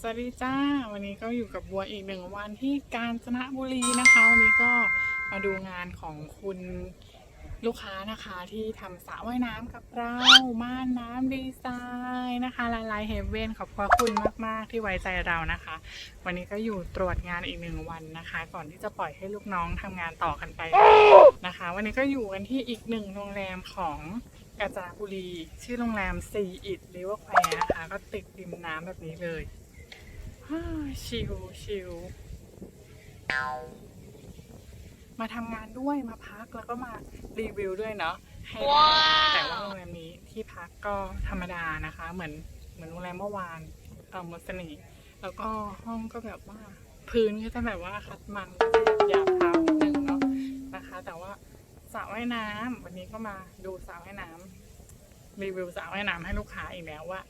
สวัสดีจ้า วันนี้ก็อยู่กับบัวอีกหนึ่งวันที่กาญจนบุรีนะคะ วันนี้ก็มาดูงานของคุณลูกค้านะคะที่ทำสระว่ายน้ำกับเรา ม่านน้ำดีไซน์นะคะลายลายเฮเวนขอบพระคุณมาก ๆ ที่ไว้ใจเรานะคะ วันนี้ก็อยู่ตรวจงานอีกหนึ่งวันนะคะ ก่อนที่จะปล่อยให้ลูกน้องทำงานต่อกันไปนะคะ วันนี้ก็อยู่กันที่อีกหนึ่งโรงแรมของกาญจนบุรี ชื่อโรงแรมซีอิดริเวอร์แควร์นะคะ ก็ติดริมน้ำแบบนี้เลย ชิลชิลมาทำงานด้วยมาพักแล้วก็มารีวิวด้วยเนาะให้แต่ว่าโรงแรมนี้ที่พักก็ธรรมดานะคะ เหมือนเหมือนโรงแรมเมื่อวานเออมดสนีแล้วก็ห้องก็แบบว่า พื้นก็จะแบบว่าคัดมันหยาบเท้านิดนึงเนาะนะคะ แต่ว่าสระว่ายน้ำวันนี้ก็มาดูสระว่ายน้ำรีวิวสระว่ายน้ำให้ลูกค้าอีกแล้วว่า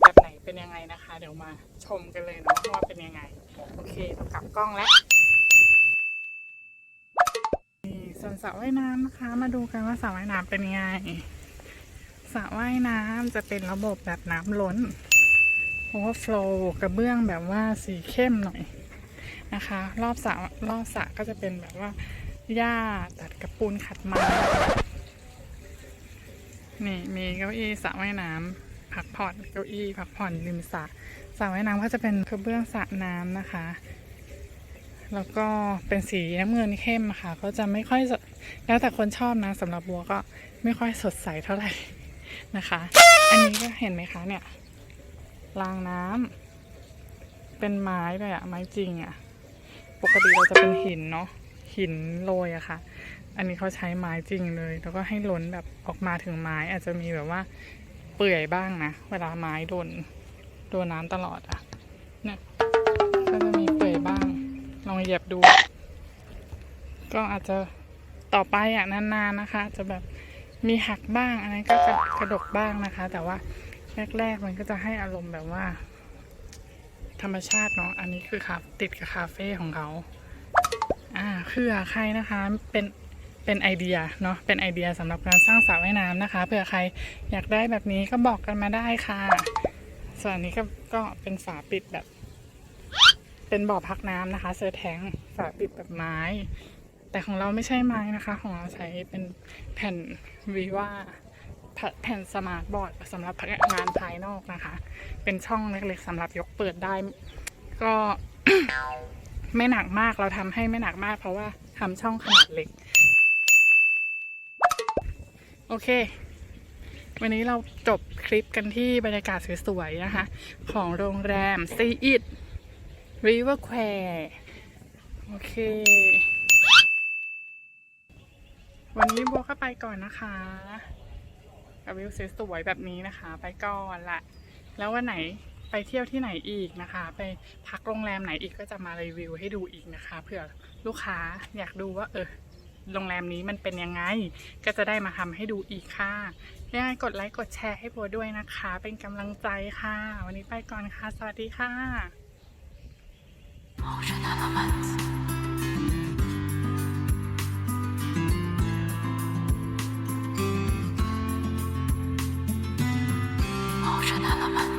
แบบไหนเป็นยังไงนะคะ เดี๋ยวมาชมกันเลยเนาะว่าเป็นยังไง โอเคเรากลับกล้องแล้วนี่ส่วนสระว่ายน้ำนะคะ มาดูกันว่าสระว่ายน้ำเป็นยังไงสระว่ายน้ำจะเป็นระบบแบบน้ำล้น overflow กระเบื้องแบบว่าสีเข้มหน่อยนะคะ รอบสระรอบสระก็จะเป็นแบบว่าหญ้าตัดกระปูนขัดมันนี่มีเก้าอี้สระว่ายน้ำ พักผ่อนเก้าอี้พักผ่อนริมสระสระว่ายน้ำก็จะเป็นกระเบื้องสระน้ำนะคะ แล้วก็เป็นสีน้ำเงินเข้มอะค่ะ ก็จะไม่ค่อยแล้วแต่คนชอบนะสำหรับบัวก็ไม่ค่อยสดใสเท่าไหร่นะคะ อันนี้ก็เห็นไหมคะเนี่ยรางน้ำเป็นไม้เลยอะไม้จริงอะปกติเราจะเป็นหินเนาะหินโรยอะค่ะ อันนี้เขาใช้ไม้จริงเลย แล้วก็ให้ล้นแบบออกมาถึงไม้อาจจะมีแบบว่า เปื่อยบ้างนะ เวลาไม้โดนโดนน้ำตลอดอะเนี่ยก็จะมีเปื่อยบ้าง ลองเหยียบดู ก็อาจจะต่อไปอะนานๆนะคะ จะแบบมีหักบ้างอันนั้นก็จะกระดกบ้างนะคะ แต่ว่าแรกๆมันก็จะให้อารมณ์แบบว่า ธรรมชาติเนาะอันนี้คือคาติดกับคาเฟ่ของเขาอ่าเผื่อใครนะคะเป็น เป็นไอเดียเนาะเป็นไอเดียสำหรับการสร้างสระว่ายน้ำนะคะเผื่อใครอยากได้แบบนี้ก็บอกกันมาได้ค่ะ ส่วนนนี้ก็ก็เป็นฝาปิดแบบ เป็นบ่อพักน้ำนะคะเซอร์แทงฝาปิดแบบไม้ แต่ของเราไม่ใช่ไม้นะคะ ของเราใช้เป็นแผ่นวีว่าแผ่นสมาร์ทบอร์ดสำหรับงานภายนอกนะคะ เป็นช่องเล็กๆสำหรับยกเปิดได้ ก็ไม่หนักมากเราทำให้ไม่หนักมากเพราะว่าทำช่องขนาดเล็ก โอเค วันนี้เราจบคลิปกันที่บรรยากาศสวยๆนะคะ ของโรงแรมซีอิดริเวอร์แควร์โอเค วันนี้บัวก็ไปก่อนนะคะกับวิวสวยๆแบบนี้นะคะ ไปก่อนละ แล้ววันไหนไปเที่ยวที่ไหนอีกนะคะ ไปพักโรงแรมไหนอีกก็จะมารีวิวให้ดูอีกนะคะเผื่อลูกค้าอยากดูว่าเออ โรงแรมนี้มันเป็นยังไง ก็จะได้มาทำให้ดูอีกค่ะยังไงกดไลค์กดแชร์ให้โบด้วยนะคะ เป็นกำลังใจค่ะ วันนี้ไปก่อนค่ะ สวัสดีค่ะ Ocean Element.